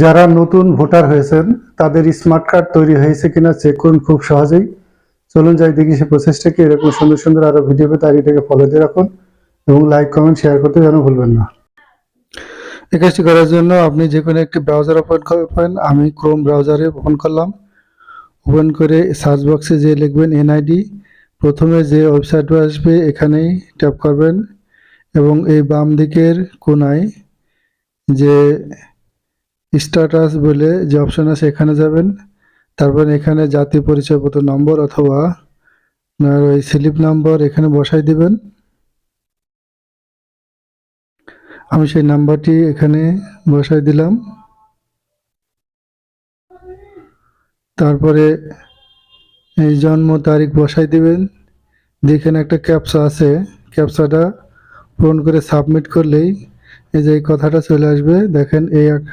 যারা নতুন ভোটার হয়েছেন, তাদের স্মার্ট কার্ড তৈরি হয়েছে কিনা চেক করুন খুব সহজেই। চলুন যাই দেখি সে প্রসেসটাকে এরকম সুন্দর সুন্দর আরও ভিডিও পেতে আইডিটাকে ফলো দিয়ে রাখুন এবং লাইক কমেন্ট শেয়ার করতে যেন ভুলবেন না। এই কাজটি করার জন্য আপনি যে কোনো একটি ব্রাউজার ওপেন করবেন আমি ক্রোম ব্রাউজারে ওপেন করলাম। ওপেন করে সার্চ বক্সে যে লিখবেন এনআইডি প্রথমে যে ওয়েবসাইটটা আসবে এখানেই ট্যাপ করবেন এবং এই বাম দিকের কোনায় যে স্ট্যাটাস বলে যে অপশন আছে এখানে যাবেন। তারপর এখানে জাতীয় পরিচয়পত্র নম্বর অথবা ওই স্লিপ নাম্বার এখানে বসাই দিবেন। আমি সেই নাম্বারটি এখানে বসাই দিলাম। তারপরে এই জন্ম তারিখ বসাই দিবেন। যেখানে একটা ক্যাপসা আছে। ক্যাপসাটা পূরণ করে সাবমিট করলেই এই যে এই কথাটা চলে আসবে দেখেন এই এক-